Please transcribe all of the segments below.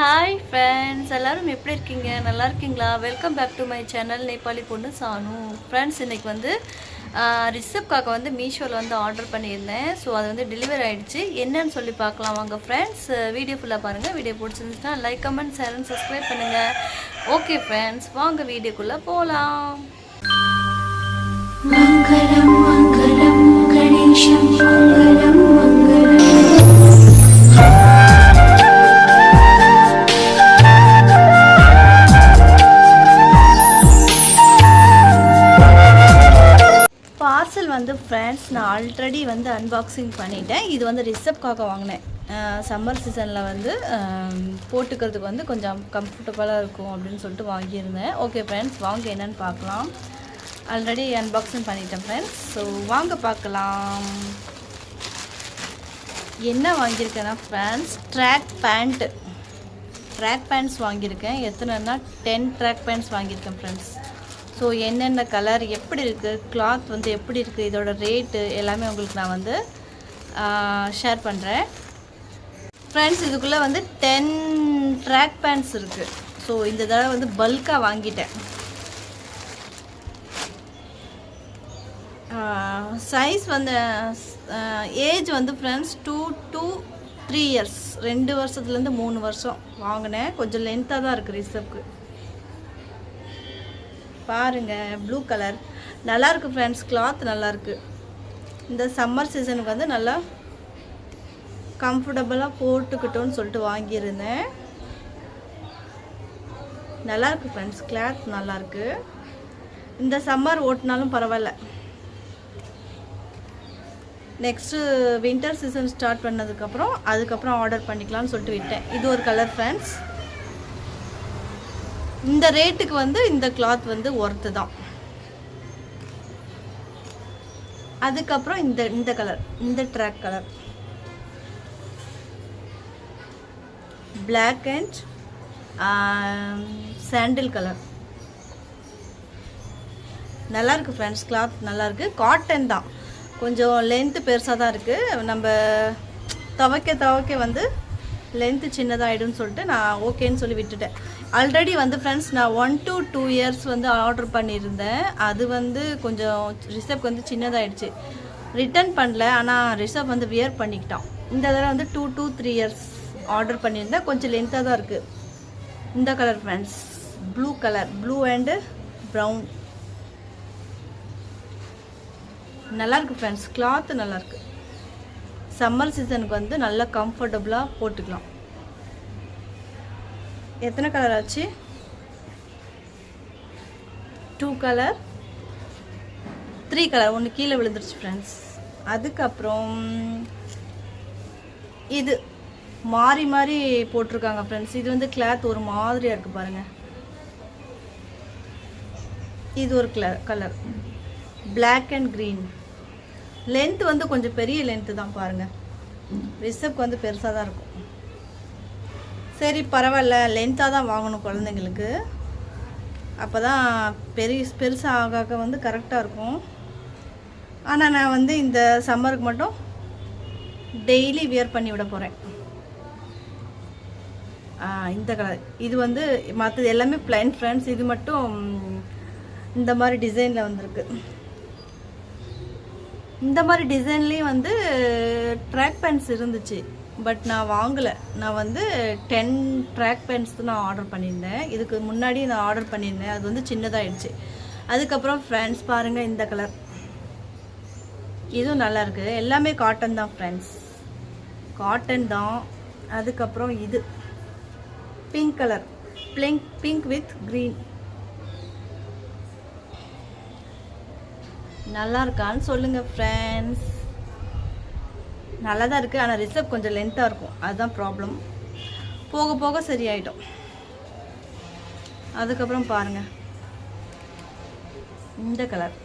Hi friends எல்லோரும் எப்படி இருக்கீங்க? நல்லா இருக்கீங்களா? Welcome back to my channel Nepali பொண்ணு சானு ஃப்ரெண்ட்ஸ் இன்றைக்கி வந்து ரிசப்காக வந்து மீஷோவில் வந்து ஆர்டர் பண்ணியிருந்தேன். ஸோ அது வந்து டெலிவரி ஆகிடுச்சு என்னன்னு சொல்லி பார்க்கலாம் வாங்க ஃப்ரெண்ட்ஸ் வீடியோ ஃபுல்லாக பாருங்கள் வீடியோ பிடிச்சிருந்துச்சுன்னா like comment share and subscribe பண்ணுங்கள் ஓகே ஃப்ரெண்ட்ஸ் வாங்க வீடியோக்குள்ளே போகலாம் மங்களம் மங்களம் கணேஷம் மங்களம். ஃப்ரெண்ட்ஸ் நான் ஆல்ரெடி வந்து அன்பாக்சிங் பண்ணிட்டேன். இது வந்து ரிசப்காக வாங்கினேன். சம்மர் சீசனில் வந்து போட்டுக்கிறதுக்கு வந்து கொஞ்சம் கம்ஃபர்டபுளாக இருக்கும் அப்படின்னு சொல்லிட்டு வாங்கியிருந்தேன். ஓகே ஃப்ரெண்ட்ஸ் வாங்க என்னென்னு பார்க்கலாம். ஆல்ரெடி அன்பாக்சிங் பண்ணிட்டேன் ஃப்ரெண்ட்ஸ் ஸோ வாங்க பார்க்கலாம். என்ன வாங்கியிருக்கேன்னா friends track pant track pants வாங்கியிருக்கேன். எத்தனைன்னா டென் ட்ராக் பேண்ட்ஸ் வாங்கியிருக்கேன் ஃப்ரெண்ட்ஸ் ஸோ என்னென்ன கலர் எப்படி இருக்குது கிளாத் வந்து எப்படி இருக்குது இதோட ரேட்டு எல்லாமே உங்களுக்கு நான் வந்து ஷேர் பண்ணுறேன் ஃப்ரெண்ட்ஸ் இதுக்குள்ளே வந்து டென் ட்ராக் பேண்ட்ஸ் இருக்குது ஸோ இந்த தடவை வந்து பல்காக வாங்கிட்டேன். சைஸ் வந்து ஏஜ் வந்து friends two two three years ரெண்டு வருஷத்துலேருந்து மூணு வருஷம் வாங்கினேன். கொஞ்சம் லென்த்தாக தான் இருக்குது ரிசப்க்கு பாருங்கள் ப்ளூ கலர் நல்லாயிருக்கு ஃப்ரெண்ட்ஸ் கிளாத் நல்லாயிருக்கு இந்த சம்மர் சீசனுக்கு வந்து நல்லா கம்ஃபர்டபுளாக போட்டுக்கிட்டோன்னு சொல்லிட்டு வாங்கியிருந்தேன். நல்லாயிருக்கு ஃப்ரெண்ட்ஸ் கிளாத் நல்லாயிருக்கு இந்த சம்மர் ஓட்டினாலும் பரவாயில்ல. நெக்ஸ்ட்டு வின்டர் சீசன் ஸ்டார்ட் பண்ணதுக்கப்புறம் அதுக்கப்புறம் ஆர்டர் பண்ணிக்கலாம்னு சொல்லிட்டு விட்டேன். இது ஒரு கலர் ஃப்ரெண்ட்ஸ் இந்த ரேட்டுக்கு வந்து இந்த கிளாத் வந்து ஒர்த்து தான். அதுக்கப்புறம் இந்த இந்த கலர் இந்த track colour black and sandal colour நல்லா இருக்கு ஃப்ரெண்ட்ஸ் கிளாத் நல்லா இருக்கு. காட்டன் தான். கொஞ்சம் லென்த்து பெருசாக தான் இருக்குது நம்ம துவைக்க துவைக்க வந்து லென்த்து சின்னதாகிடும்னு சொல்லிட்டு நான் ஓகேன்னு சொல்லி விட்டுட்டேன். ஆல்ரெடி வந்து ஃப்ரெண்ட்ஸ் நான் ஒன் டு டூ இயர்ஸ் வந்து ஆர்டர் பண்ணியிருந்தேன். அது வந்து கொஞ்சம் ரிசப்க்கு வந்து சின்னதாயிடுச்சு. ரிட்டர்ன் பண்ணல ஆனால் ரிசப் வந்து வியர் பண்ணிக்கிட்டான். இந்த தடவை வந்து two two three years order பண்ணியிருந்தேன். கொஞ்சம் லென்த்தாக தான் இருக்குது இந்த colour friends blue colour blue and brown நல்லாயிருக்கு ஃப்ரெண்ட்ஸ் கிளாத்து நல்லாயிருக்கு சம்மர் சீசனுக்கு வந்து நல்லா கம்ஃபர்டபுளாக போட்டுக்கலாம். எத்தனை கலர் ஆச்சு? டூ கலர் த்ரீ கலர் ஒன்று கீழே விழுந்துருச்சு ஃப்ரெண்ட்ஸ் அதுக்கப்புறம் இது மாறி மாறி போட்டிருக்காங்க ஃப்ரெண்ட்ஸ் இது வந்து கிளாத் ஒரு மாதிரியாக இருக்குது பாருங்கள் இது ஒரு colour colour black and green length வந்து கொஞ்சம் பெரிய லென்த்து தான் பாருங்கள் ரிசப்க்கு வந்து பெருசாக தான் இருக்கும். சரி பரவாயில்ல. லென்த்தாக தான் வாங்கணும் குழந்தைங்களுக்கு. அப்போ தான் பெரிய பெருசாக ஆக வந்து கரெக்டாக இருக்கும். ஆனால் நான் வந்து இந்த சம்மருக்கு மட்டும் டெய்லி வியர் பண்ணி விட போகிறேன் இந்த கலர் இது வந்து மற்றது எல்லாமே பிளைன் ஃப்ரெண்ட்ஸ் இது மட்டும் இந்த மாதிரி டிசைனில் வந்திருக்கு. இந்த மாதிரி டிசைன்லேயும் வந்து ட்ராக் பேண்ட்ஸ் இருந்துச்சு. பட் நான் வாங்கலை. நான் வந்து டென் ட்ராக் பேண்ட்ஸ் தான் நான் ஆர்டர் பண்ணியிருந்தேன். இதுக்கு முன்னாடி நான் ஆர்டர் பண்ணியிருந்தேன். அது வந்து சின்னதாகிடுச்சு அதுக்கப்புறம் ஃப்ரெண்ட்ஸ் பாருங்கள் இந்த கலர் இதுவும் நல்லாயிருக்கு எல்லாமே காட்டன் தான் ஃப்ரெண்ட்ஸ் காட்டன் தான். அதுக்கப்புறம் இது. Pink colour blink pink with green நல்லா இருக்கான்னு சொல்லுங்கள் ஃப்ரெண்ட்ஸ் நல்லா தான் இருக்குது ஆனால் ரிசப் கொஞ்சம் லென்த்தாக இருக்கும். அதுதான் ப்ராப்ளம் போக போக சரியாயிடும். அதுக்கப்புறம் பாருங்கள் இந்த கலர்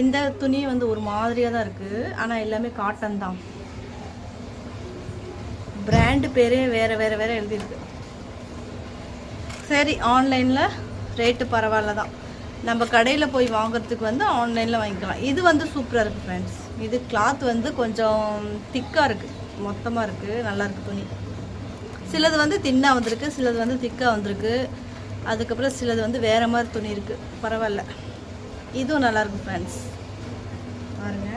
இந்த துணி வந்து ஒரு மாதிரியாக தான் இருக்குது ஆனால் எல்லாமே காட்டன் தான். பிராண்டு பேரே வேறு வேறு வேறு எழுதியிருக்கு. சரி ஆன்லைனில் ரேட்டு பரவாயில்ல தான் நம்ம கடையில் போய் வாங்குறதுக்கு வந்து ஆன்லைனில் வாங்கிக்கலாம். இது வந்து சூப்பராக இருக்குது ஃப்ரெண்ட்ஸ் இது கிளாத் வந்து கொஞ்சம் திக்காக இருக்குது மொத்தமாக இருக்குது நல்லா இருக்குது துணி. சிலது வந்து தின்னாக வந்திருக்கு சிலது வந்து திக்காக வந்திருக்கு. அதுக்கப்புறம் சிலது வந்து வேறு மாதிரி துணி இருக்குது பரவாயில்ல. இதுவும் நல்லாயிருக்கு ஃப்ரெண்ட்ஸ் பாருங்க.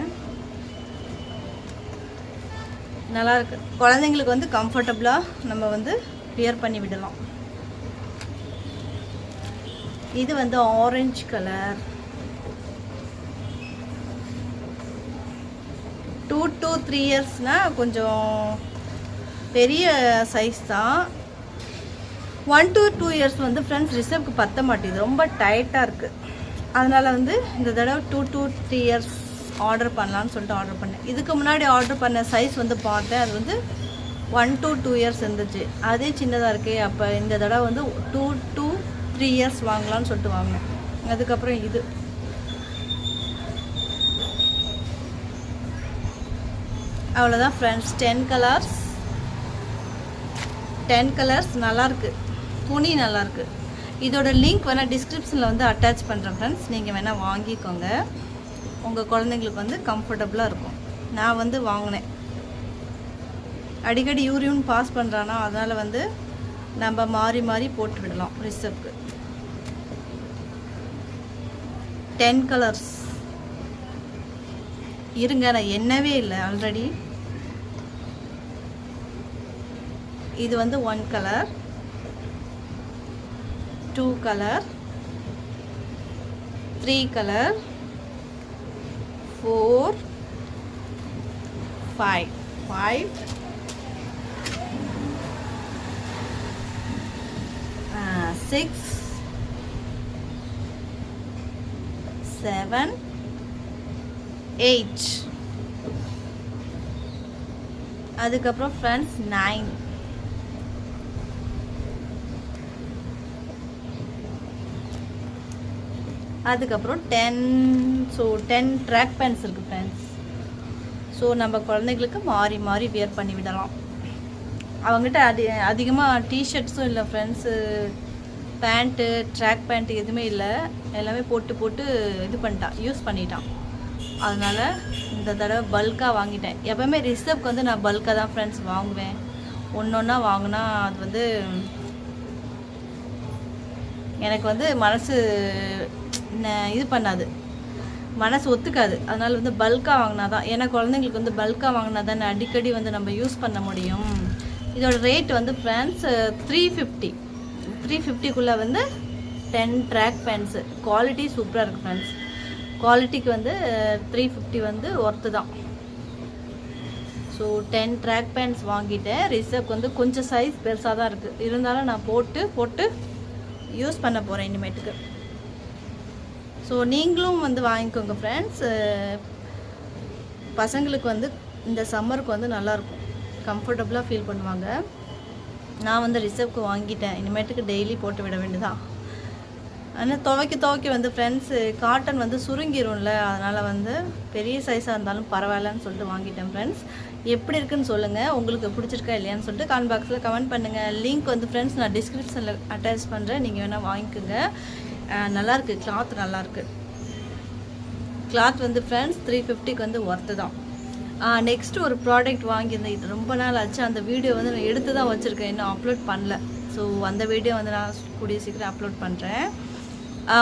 நல்லாயிருக்கு குழந்தைங்களுக்கு வந்து கம்ஃபர்டபுளாக நம்ம வந்து வியர் பண்ணி விடலாம். இது வந்து ஆரஞ்சு கலர் டூ த்ரீ இயர்ஸ்னால் கொஞ்சம் பெரிய சைஸ் தான். ஒன் டு டூ இயர்ஸ் வந்து ஃப்ரெண்ட்ஸ் ரிசர்வ்க்கு பத்த மாட்டேங்குது. ரொம்ப டைட்டாக இருக்குது அதனால் வந்து இந்த தடவை two two three years order பண்ணலான்னு சொல்லிட்டு ஆர்டர் பண்ணேன். இதுக்கு முன்னாடி ஆர்டர் பண்ண சைஸ் வந்து பார்த்தேன். அது வந்து ஒன் டூ டூ இயர்ஸ் இருந்துச்சு. அதே சின்னதாக இருக்கே. அப்போ இந்த தடவை வந்து டூ டூ த்ரீ இயர்ஸ் வாங்கலாம்னு சொல்லிட்டு வாங்கினேன். அதுக்கப்புறம் இது. அவ்வளோதான் friends ten colours ten colours நல்லாயிருக்கு துணி நல்லாயிருக்கு இதோட லிங்க் வேணால் டிஸ்கிரிப்ஷனில் வந்து அட்டாச் பண்ணுறேன் ஃப்ரெண்ட்ஸ் நீங்கள் வேணால் வாங்கிக்கோங்க. உங்கள் குழந்தைங்களுக்கு வந்து கம்ஃபர்டபுளாக இருக்கும். நான் வந்து வாங்கினேன். அடிக்கடி யூரியூன் பாஸ் பண்ணுறானா அதனால் வந்து நம்ம மாறி மாறி போட்டு விடலாம் ரிசப்க்கு டென் கலர்ஸ் இருங்க நான் என்னவே இல்லை ஆல்ரெடி இது வந்து one colour two colour three colour four five five six seven eight அதுக்கப்புறம் ஃப்ரெண்ட்ஸ் நைன் அதுக்கப்புறம் ten so ten track pants இருக்குது ஃப்ரெண்ட்ஸ் ஸோ நம்ம குழந்தைங்களுக்கு மாறி மாறி வியர் பண்ணி விடலாம். அவங்ககிட்ட அதி அதிகமாக டிஷர்ட்ஸும் இல்லை ஃப்ரெண்ட்ஸு பேண்ட்டு ட்ராக் பேண்ட்டு எதுவுமே இல்லை. எல்லாமே போட்டு போட்டு இது பண்ணிட்டான். யூஸ் பண்ணிட்டான். அதனால் இந்த தடவை பல்காக வாங்கிட்டேன். எப்போவுமே ரிசப்க்கு வந்து நான் பல்காக தான் ஃப்ரெண்ட்ஸ் வாங்குவேன். ஒன்று ஒன்றா வாங்கினா அது வந்து எனக்கு வந்து மனசு இது பண்ணாது. மனசு ஒத்துக்காது. அதனால் வந்து பல்காக வாங்கினா தான். ஏன்னா குழந்தைங்களுக்கு வந்து பல்காக வாங்கினா தானே அடிக்கடி வந்து நம்ம யூஸ் பண்ண முடியும். இதோட ரேட் வந்து ஃப்ரெண்ட்ஸ் த்ரீ ஃபிஃப்டி த்ரீ ஃபிஃப்டிக்குள்ளே வந்து டென் ட்ராக் பேண்ட்ஸு குவாலிட்டி சூப்பராக இருக்குது ஃப்ரெண்ட்ஸ் குவாலிட்டிக்கு வந்து த்ரீ ஃபிஃப்டி வந்து ஒர்த்து தான். ஸோ டென் ட்ராக் பேண்ட்ஸ் வாங்கிட்டேன். ரிசர்வ் வந்து கொஞ்சம் சைஸ் பெருசாக தான் இருக்குது இருந்தாலும் நான் போட்டு போட்டு யூஸ் பண்ண போகிறேன் இனிமேட்டுக்கு. ஸோ நீங்களும் வந்து வாங்கிக்கோங்க ஃப்ரெண்ட்ஸ் பசங்களுக்கு வந்து இந்த சம்மருக்கு வந்து நல்லாயிருக்கும். கம்ஃபர்டபுளாக ஃபீல் பண்ணுவாங்க. நான் வந்து ரிசர்வ்க்கு வாங்கிட்டேன். இனிமேட்டுக்கு டெய்லி போட்டு விட வேண்டியதான் ஆனால் துவைக்க துவைக்க வந்து ஃப்ரெண்ட்ஸு காட்டன் வந்து சுருங்கிரும்ல அதனால் வந்து பெரிய சைஸாக இருந்தாலும் பரவாயில்லன்னு சொல்லிட்டு வாங்கிட்டேன் ஃப்ரெண்ட்ஸ் எப்படி இருக்குன்னு சொல்லுங்கள் உங்களுக்கு பிடிச்சிருக்கா இல்லையான்னு சொல்லிட்டு கமெண்ட் பாக்ஸில் கமெண்ட் பண்ணுங்கள் லிங்க் வந்து ஃப்ரெண்ட்ஸ் நான் டிஸ்கிரிப்ஷனில் அட்டாச் பண்ணுறேன் நீங்கள் வேணால் வாங்கிக்கோங்க. நல்லாயிருக்கு கிளாத் நல்லாயிருக்கு கிளாத் வந்து ஃப்ரெண்ட்ஸ் த்ரீ ஃபிஃப்டிக்கு வந்து ஒர்த்து தான். நெக்ஸ்ட் ஒரு ப்ராடக்ட் வாங்கியிருந்தேன். இது ரொம்ப நாள் ஆச்சு. அந்த வீடியோ வந்து நான் எடுத்து தான் வச்சுருக்கேன். இன்னும் அப்லோட் பண்ணல. ஸோ அந்த வீடியோ வந்து நான் கூடிய சீக்கிரம் அப்லோட் பண்ணுறேன்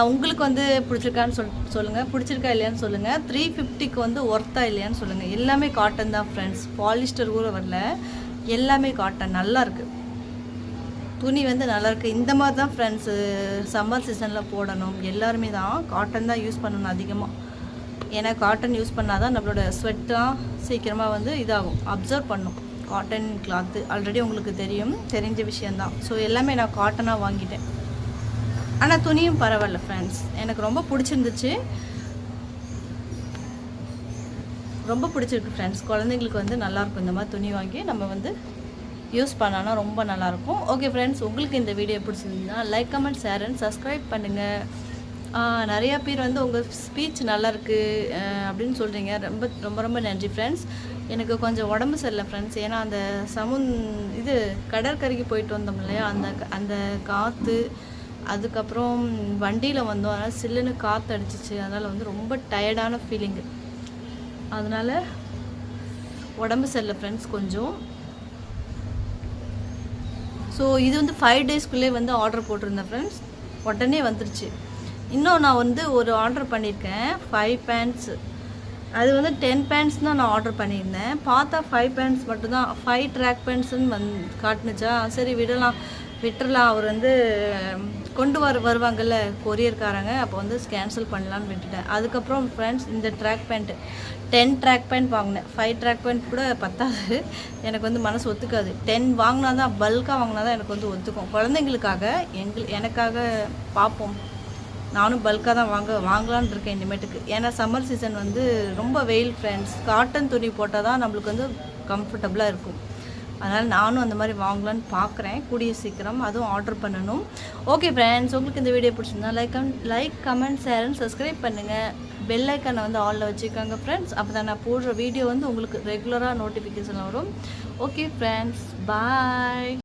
உங்களுக்கு வந்து பிடிச்சிருக்கான்னு சொல் சொல்லுங்கள் பிடிச்சிருக்கா இல்லையான்னு சொல்லுங்கள் த்ரீ ஃபிஃப்டிக்கு வந்து ஒர்த்தா இல்லையான்னு சொல்லுங்கள் எல்லாமே காட்டன் தான் ஃப்ரெண்ட்ஸ் பாலிஸ்டர் கூட வரல. எல்லாமே காட்டன் நல்லாயிருக்கு துணி வந்து நல்லாயிருக்கு இந்த மாதிரி தான் ஃப்ரெண்ட்ஸு சம்மர் சீசனில் போடணும். எல்லாருமே தான் காட்டன் தான் யூஸ் பண்ணணும் அதிகமாக ஏன்னா காட்டன் யூஸ் பண்ணால் தான் நம்மளோட ஸ்வெட்டாக சீக்கிரமாக வந்து இதாகும். அப்சர்வ் பண்ணும். காட்டன் கிளாத்து ஆல்ரெடி உங்களுக்கு தெரியும். தெரிஞ்ச விஷயந்தான் ஸோ எல்லாமே நான் காட்டனாக வாங்கிட்டேன். ஆனால் துணியும் பரவாயில்ல ஃப்ரெண்ட்ஸ் எனக்கு ரொம்ப பிடிச்சிருந்துச்சு. ரொம்ப பிடிச்சிருக்கு ஃப்ரெண்ட்ஸ் குழந்தைங்களுக்கு வந்து நல்லாயிருக்கும் இந்த மாதிரி துணி வாங்கி நம்ம வந்து யூஸ் பண்ணோன்னா ரொம்ப நல்லாயிருக்கும். ஓகே ஃப்ரெண்ட்ஸ் உங்களுக்கு இந்த வீடியோ பிடிச்சிருந்தா like comment share and subscribe பண்ணுங்கள் நிறையா பேர் வந்து உங்கள் ஸ்பீச் நல்லாயிருக்கு அப்படின்னு சொல்கிறீங்க ரொம்ப ரொம்ப ரொம்ப நன்றி ஃப்ரெண்ட்ஸ் எனக்கு கொஞ்சம் உடம்பு சரியில்லை ஃப்ரெண்ட்ஸ் ஏன்னா அந்த சமுன் இது கடற்கரைக்கு போயிட்டு வந்தோம் இல்லையா? அந்த அந்த காற்று அதுக்கப்புறம் வண்டியில் வந்தோம். அதனால் சில்லுன்னு காற்று அடிச்சிச்சு அதனால் வந்து ரொம்ப டயர்டான ஃபீலிங்கு அதனால் உடம்பு சரியில்லை ஃப்ரெண்ட்ஸ் கொஞ்சம். ஸோ இது வந்து ஃபைவ் டேஸ்க்குள்ளே வந்து ஆர்டர் போட்டிருந்தேன் ஃப்ரெண்ட்ஸ் உடனே வந்துருச்சு. இன்னும் நான் வந்து ஒரு ஆர்டர் பண்ணியிருக்கேன். ஃபைவ் பேண்ட்ஸு அது வந்து டென் பேண்ட்ஸ் தான் நான் ஆர்டர் பண்ணியிருந்தேன். பார்த்தா ஃபைவ் பேண்ட்ஸ் மட்டும்தான். ஃபைவ் ட்ராக் பேண்ட்ஸுன்னு வந் காட்டுனுச்சா? சரி விடலாம். விட்டுறலாம். அவர் வந்து கொண்டு வர வருவாங்கல்ல கொரியர்காரங்க. அப்போ வந்து கேன்சல் பண்ணலான்னு விட்டுட்டேன். அதுக்கப்புறம் ஃப்ரெண்ட்ஸ் இந்த track pant ten track pant வாங்கினேன். ஃபைவ் ட்ராக் பேண்ட் கூட பத்தாது. எனக்கு வந்து மனசு ஒத்துக்காது. டென் வாங்கினா தான் பல்காக வாங்கினா தான் எனக்கு வந்து ஒத்துக்கும். குழந்தைங்களுக்காக எங்கள் எனக்காக பார்ப்போம். நானும் பல்காக தான் வாங்க வாங்கலான்னு இருக்கேன் இனிமேட்டுக்கு. ஏன்னா சம்மர் சீசன் வந்து ரொம்ப வெயில் ஃப்ரெண்ட்ஸ் காட்டன் துணி போட்டால் தான் நம்மளுக்கு வந்து கம்ஃபர்டபுளாக இருக்கும். அதனால் நானும் அந்த மாதிரி வாங்கலான்னு பார்க்குறேன். கூடிய சீக்கிரம் அதுவும் ஆர்டர் பண்ணணும். ஓகே ஃப்ரெண்ட்ஸ் உங்களுக்கு இந்த வீடியோ பிடிச்சிருந்தா like like comment share and subscribe பண்ணுங்கள் பெல் வந்து ஆலில் வச்சுக்கோங்க ஃப்ரெண்ட்ஸ் அப்போ தான் நான் போடுற வீடியோ வந்து உங்களுக்கு ரெகுலராக நோட்டிஃபிகேஷன் வரும். Okay friends bye